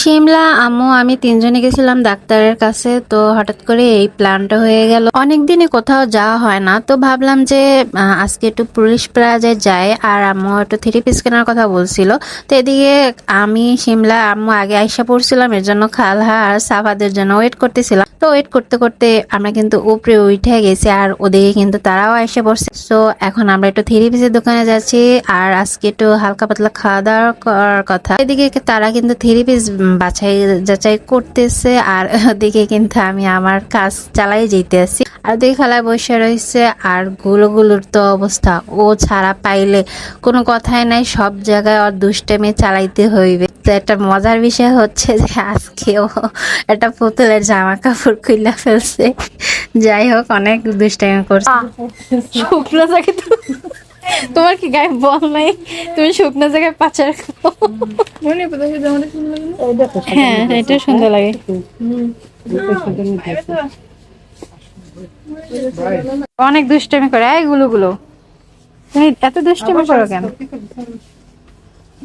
শিমলা, আম্মু, আমি তিনজনে গেছিলাম ডাক্তারের কাছে, তো হঠাৎ করে এই প্ল্যানটা হয়ে গেল। অনেক দিনে কোথাও যাওয়া হয় না, তো ভাবলাম যে আজকে একটু পুলিশ প্লাজায় যাই, আর আম্মু একটু থ্রি পিস কেনার কথা বলছিল। তো এদিকে আমি, শিমলা, আম্মু আগে আইসা পড়ছিলাম, এর জন্য খালহা আর সাফাদের জন্য ওয়েট করতেছিলাম। তো ওয়েট করতে করতে আমরা কিন্তু উপরে উঠে গেছি, আর ওদিকে কিন্তু তারাও এসে পড়ছে। তো এখন আমরা একটু থ্রি পিসের দোকানে যাচ্ছি, আর আজকে একটু হালকা পাতলা খাওয়া দাওয়া করার কথা। এদিকে তারা কিন্তু থ্রি পিস বাছাই যাচাই করতেছে আর ওদিকে কিন্তু আমি আমার কাজ চালাই যেতেছি আর ওদিকে খেলায় বসে রয়েছে আরগুলো গুলোর তো অবস্থা। ও ছাড়া পাইলে কোনো কথাই নাই, সব জায়গায় ওর দুষ্টেমে চালাইতে হইবে। তো একটা মজার বিষয় হচ্ছে যে আজকে ও একটা পুতুলের জামা কাপড় খুইলা ফেলছে। যাই হোক, অনেক দুষ্টামি করছে। শুকনো জায়গায় তোমার কি গায়ে বল নাই? তুমি শুকনো জায়গায় পাচার হ্যাঁ এটা সুন্দর লাগে। অনেক দুষ্টামি করে, এই গুলো গুলো তুমি এত দুষ্টামি করো কেন?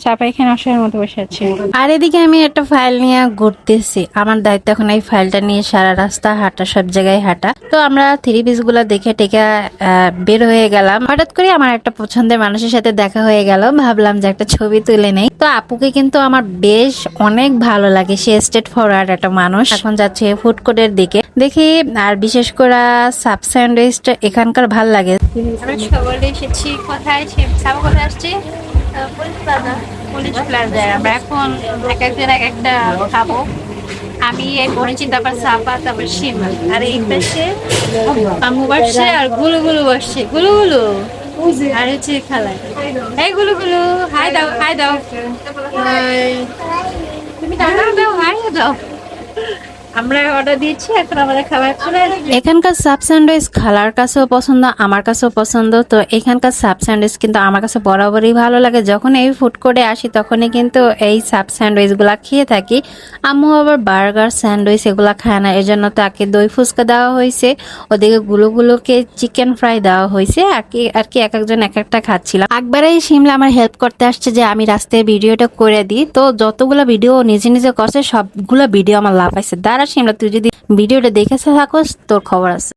চাপা এখানে আসার মতো বসে আছে। আর এদিকে আমি একটা ফাইল নিয়ে ঘুরতেছি। আমার দায়িত্ব এখন এই ফাইলটা নিয়ে সারা রাস্তা হাঁটা সব জায়গায় হাঁটা। তো আমরা থ্রি পিসগুলো দেখে টেকে আহ, বের হয়ে গেলাম। হঠাৎ করে আমার একটা পছন্দের মানুষের সাথে দেখা হয়ে গেল। ভাবলাম যে একটা ছবি তুলে নেই। তো আপুকে কিন্তু আমার বেশ অনেক ভালো লাগে। সে স্টেট ফরওয়ার্ড একটা মানুষ। এখন যাচ্ছে ফুড কোর্টের দিকে। দেখি আর বিশেষ করে সাব স্যান্ডউইচটা এখানকার ভালো লাগে। আমরা সবাই এসেছি। কোথায়? সাবা কোথায় আসছি? এখন এক একজন এক একটা খাব। আমি এই পরিচিত তারপর সাপা তারপর সীমা আর এই পাশে আম্মু বসছে আর গুলু গুলু বসছে। গুলু গুলু। আর হচ্ছে খালায়। এই গুলু গুলু, হাই দাও হাই দাও। তুমি দাও দাও, হাই দাও। আমরা অর্ডার দিয়েছি খাবার এখানকার সাব স্যান্ডউইচ খালার কাছেও পছন্দ, আমার কাছেও পছন্দ। তো এখানকার সাব স্যান্ডউইচ কিন্তু আমার কাছে বরাবরই ভালো লাগে। যখন এই ফুড কোর্টে আসি, তখনই কিন্তু এই সাব স্যান্ডউইচগুলা খেয়ে থাকি। আম্মু আবার বার্গার, স্যান্ডউইচ এগুলা খায় না। এজন্য তাকে দই ফুচকা দেওয়া হয়েছে। ওদিকে গুলোগুলোকে চিকেন ফ্রাই দেওয়া হয়েছে। আর কি আর কি এক একজন এক একটা খাচ্ছিলাম। একবারে শিমলা আমার হেল্প করতে আসছে যে আমি রাস্তায় ভিডিওটা করে দিই। তো যতগুলো ভিডিও নিজে নিজে করছে, সবগুলো ভিডিও আমার লাভ আছে দাঁড়া শিমলা তুই যদি ভিডিওটা দেখে থাকোস তোর খবর আছে।